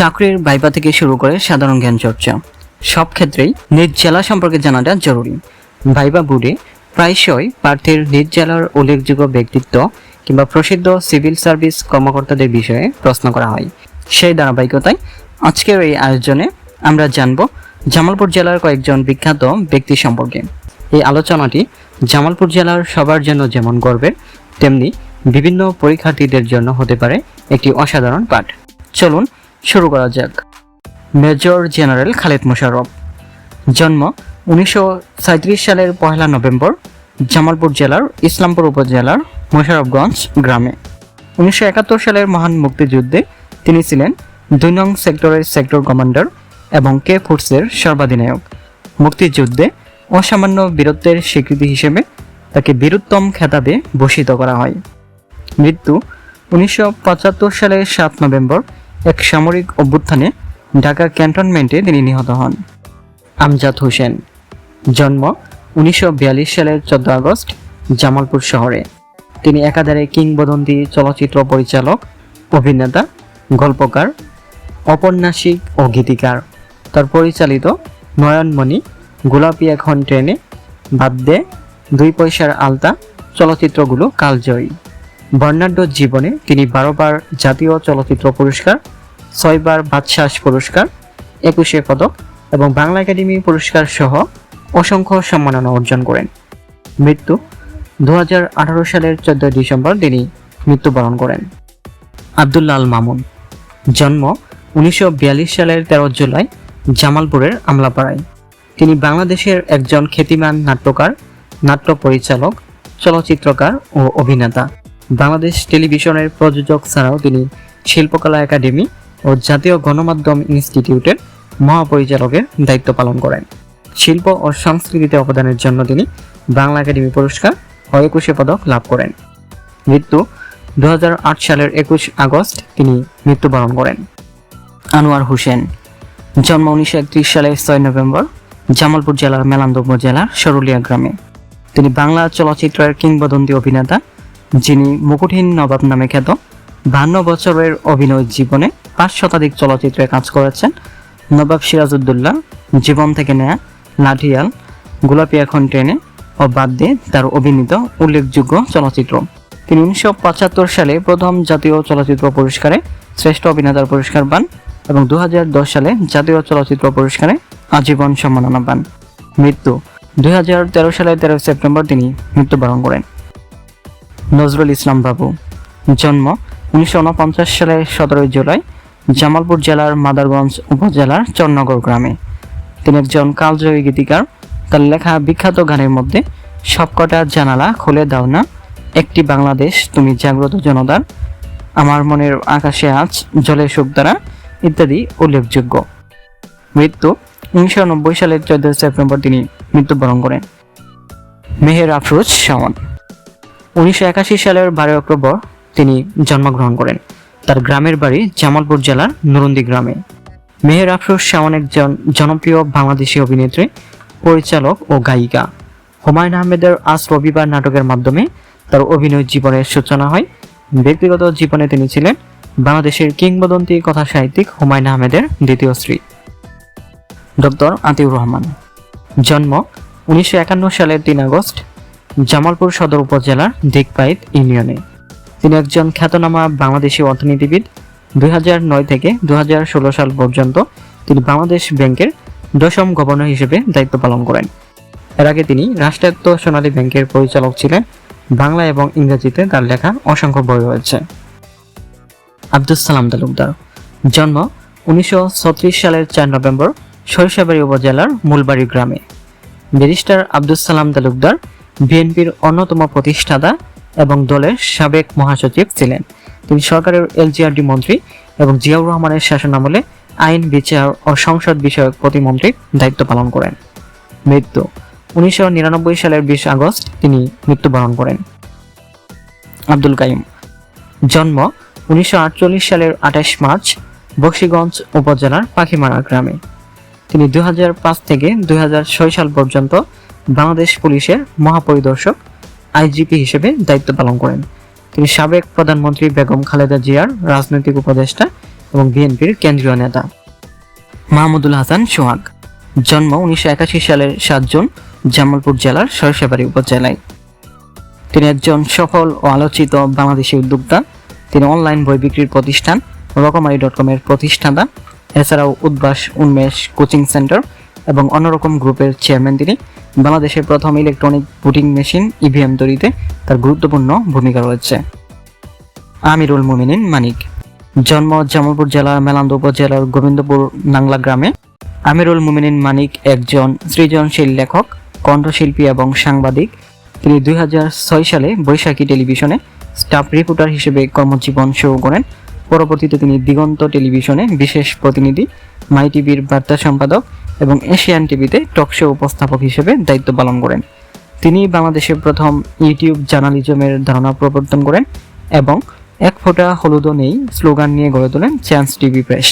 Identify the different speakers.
Speaker 1: চাকরির বাইবা থেকে শুরু করে সাধারণ জ্ঞান চর্চা। সব ক্ষেত্রেই নিজ জেলা সম্পর্কে জানাটা জরুরি। ভাইবা বুডে প্রায়শই প্রার্থীর নিজ জেলার উল্লেখযোগ্য ব্যক্তিত্ব কিংবা প্রসিদ্ধ সিভিল সার্ভিস কর্মকর্তাদের বিষয়ে প্রশ্ন করা হয়। সেই ধারাবাহিকতায় আজকের এই আয়োজনে আমরা জানব জামালপুর জেলার কয়েকজন বিখ্যাত ব্যক্তি সম্পর্কে। এই আলোচনাটি জামালপুর জেলার সবার জন্য যেমন গর্বের, তেমনি বিভিন্ন পরীক্ষার্থীদের জন্য হতে পারে একটি অসাধারণ পাঠ। চলুন শুরু করা যাক। Major general Khaled Musharraf. জন্ম উনিশশো সাঁইত্রিশ সালের পহেলা নভেম্বর, জামালপুর জেলার ইসলামপুর উপজেলার মোশাররফগঞ্জ গ্রামে। উনিশশো একাত্তর সালের মহান মুক্তিযুদ্ধে তিনি ছিলেন দুই নং সেক্টরের সেক্টর কমান্ডার এবং কে ফোর্সের সর্বাধিনায়ক। মুক্তিযুদ্ধে অসামান্য বীরত্বের স্বীকৃতি হিসেবে তাকে বীরুত্তম খেতাবে ভূষিত করা হয়। মৃত্যু উনিশশো পঁচাত্তর সালের সাত নভেম্বর এক সামরিক অভ্যুত্থানে ঢাকা ক্যান্টনমেন্টে তিনি নিহত হন। আমজাদ হোসেন, জন্ম উনিশশো বিয়াল্লিশ সালের চোদ্দ আগস্ট, জামালপুর শহরে। তিনি একাধারে কিংবদন্তি চলচ্চিত্র পরিচালক, অভিনেতা, গল্পকার, ঔপন্যাসিক ও গীতিকার। তার পরিচালিত নয়নমণি, গোলাপি এখন ট্রেনে বাদ দে দুই পয়সার আলতা চলচ্চিত্রগুলো কালজয়ী। বর্ণাঢ্য জীবনে তিনি বারোবার জাতীয় চলচ্চিত্র পুরস্কার, ছয়বার বাদশাস পুরস্কার, একুশে পদক এবং বাংলা একাডেমি পুরস্কার সহ অসংখ্য সম্মাননা অর্জন করেন। মৃত্যু দু হাজার আঠারো সালের চোদ্দ ডিসেম্বর তিনি মৃত্যুবরণ করেন। আবদুল্লাহ আল মামুন, জন্ম উনিশশো বিয়াল্লিশ সালের তেরো জুলাই জামালপুরের আমলাপাড়ায়। তিনি বাংলাদেশের একজন খ্যাতিমান নাট্যকার, নাট্য পরিচালক, চলচ্চিত্রকার ও অভিনেতা। বাংলাদেশ টেলিভিশনের প্রযোজক ছাড়াও তিনি শিল্পকলা একাডেমি ও জাতীয় গণমাধ্যম ইনস্টিটিউটের মহাপরিচালকের দায়িত্ব পালন করেন। শিল্প ও সংস্কৃতিতে অবদানের জন্য তিনি বাংলা একাডেমি পুরস্কার ও একুশে পদক লাভ করেন। মৃত্যু দু হাজার আট সালের একুশ আগস্ট তিনি মৃত্যুবরণ করেন। আনোয়ার হোসেন, জন্ম উনিশশো একত্রিশ সালের ছয় নভেম্বর, জামালপুর জেলার মেলান্দ উপজেলার সরুলিয়া গ্রামে। তিনি বাংলা চলচ্চিত্রের কিংবদন্তি অভিনেতা যিনি মুকুটহীন নবাব নামে খ্যাত বান্ন বছরের অভিনয় জীবনে পাঁচ শতাধিক চলচ্চিত্রে কাজ করেছেন নবাব সিরাজউদ্দৌলা, জীবন থেকে নেয়া লাঠিয়াল, গোলাপি এখন ট্রেনে ও বাদ দিয়ে তার অভিনীত উল্লেখযোগ্য চলচ্চিত্র। তিনি উনিশশো পঁচাত্তর সালে প্রথম জাতীয় চলচ্চিত্র পুরস্কারে শ্রেষ্ঠ অভিনেতার পুরস্কার পান এবং দু হাজার দশ সালে জাতীয় চলচ্চিত্র পুরস্কারে আজীবন সম্মাননা পান। মৃত্যু দুই সালের তেরো সেপ্টেম্বর তিনি মৃত্যুবরণ করেন। নজরুল ইসলাম বাবু। জন্ম উনিশশো সালের সতেরোই জুলাই জামালপুর জেলার মাদারগঞ্জ উপজেলার চরনগর গ্রামে। তিনি একজন কালজয়ী গীতিকার। তার লেখা বিখ্যাত গানের মধ্যে সবকটা জানালা খুলে দাও না, একটি বাংলাদেশ তুমি জাগ্রত জনতার, আমার মনের আকাশে আজ জলে সুখ দ্বারা ইত্যাদি উল্লেখযোগ্য। মৃত্যু উনিশশো নব্বই সালের চোদ্দ সেপ্টেম্বর তিনি মৃত্যুবরণ করেন। মেহের আফরোজ শাওন। উনিশশো একাশি সালের বারোই অক্টোবর তিনি জন্মগ্রহণ করেন। তার গ্রামের বাড়ি জামালপুর জেলার নুরন্দি গ্রামে। মেহের আফরোজ শাওন একজন জনপ্রিয় বাংলাদেশি অভিনেত্রী, পরিচালক ও গায়িকা। হুমায়ুন আহমেদের আজ রবিবার নাটকের মাধ্যমে তার অভিনয় জীবনের সূচনা হয়। ব্যক্তিগত জীবনে তিনি ছিলেন বাংলাদেশের কিংবদন্তি কথা সাহিত্যিক হুমায়ুন আহমেদের দ্বিতীয় স্ত্রী। ডক্টর আতিউর রহমান। জন্ম উনিশশো একান্ন সালের তিন আগস্ট জামালপুর সদর উপজেলার দিকপাইত ইউনিয়নে। তিনি একজন খ্যাতনামা বাংলাদেশি অর্থনীতিবিদ। দুই থেকে দুই সাল পর্যন্ত তিনি বাংলাদেশ ব্যাংকের দশম গভর্নর হিসেবে দায়িত্ব পালন করেন। এর আগে তিনি রাষ্ট্রায়ত্ত সোনালী ব্যাংকের পরিচালক ছিলেন। বাংলা এবং ইংরেজিতে তার লেখা অসংখ্য বই রয়েছে। আব্দুল সালাম তালুকদার। জন্ম উনিশশো ছত্রিশ সালের চার নভেম্বর সরিষাবাড়ি উপজেলার মূলবাড়ি গ্রামে। ব্যারিস্টার আব্দুল সালাম তালুকদার বিএনপির অন্যতম প্রতিষ্ঠাতা এবং দলের সাবেক মহাসচিব ছিলেন। তিনি সরকারের এলজিআরডি মন্ত্রী এবং জিয়াউর রহমানের শাসনামলে আইন, বিচার ও সংসদ বিষয়ক প্রতিমন্ত্রীর দায়িত্ব পালন করেন। মৃত্যু, উনিশশো নিরানব্বই সালের বিশ আগস্ট তিনি মৃত্যুবরণ করেন। আব্দুল কাইম, জন্ম উনিশশো আটচল্লিশ সালের আঠাশ মার্চ, বক্সিগঞ্জ উপজেলার পাখিমারা গ্রামে। তিনি দুই হাজার পাঁচ থেকে দুই হাজার ছয় সাল পর্যন্ত বাংলাদেশ পুলিশের মহাপরিদর্শক আইজিপি হিসেবে দায়িত্ব পালন করেন। তিনি সাবেক প্রধানমন্ত্রী বেগম খালেদা জিয়ার রাজনৈতিক উপদেষ্টা এবং বিএনপির কেন্দ্রীয় নেতা। মাহমুদুল হাসান সোহাগ, জন্ম উনিশশো একাশি সালের সাত জুন জামালপুর জেলার সরষেবাড়ি উপজেলায়। তিনি একজন সফল ও আলোচিত বাংলাদেশি উদ্যোক্তা। তিনি অনলাইন বই বিক্রির প্রতিষ্ঠান রকমারি ডট কমের প্রতিষ্ঠাতা। এছাড়াও উদ্বাস উন্মেষ কোচিং সেন্টার এবং অন্যরকম গ্রুপের চেয়ারম্যান তিনি। বাংলাদেশের প্রথম ইলেকট্রনিক ভোটিং মেশিন ইভিএম তৈরিতে তার গুরুত্বপূর্ণ ভূমিকা রয়েছে। আমিরুল মুমিনিন, মানিক। জন্ম জামালপুর জেলার মেলান্দ উপজেলার গোবিন্দপুর, নাংলা গ্রামে। আমিরুল মুমিনিন, মানিক একজন সৃজনশীল লেখক, কণ্ঠশিল্পী এবং সাংবাদিক। তিনি দুই হাজার ছয় সালে বৈশাখী টেলিভিশনে স্টাফ রিপোর্টার হিসেবে কর্মজীবন শুরু করেন। পরবর্তীতে তিনি দিগন্ত টেলিভিশনে বিশেষ প্রতিনিধি, মাই টিভির বার্তা সম্পাদক এবং এশিয়ান টিভিতে টক শো উপস্থাপক হিসেবে দায়িত্ব পালন করেন। তিনি বাংলাদেশের প্রথম ইউটিউব জার্নালিজমের ধারণা প্রবর্তন করেন এবং এক ফোঁটা হলুদ নেই স্লোগান নিয়ে গড়ে তোলেন চ্যান্স টিভি প্রেস।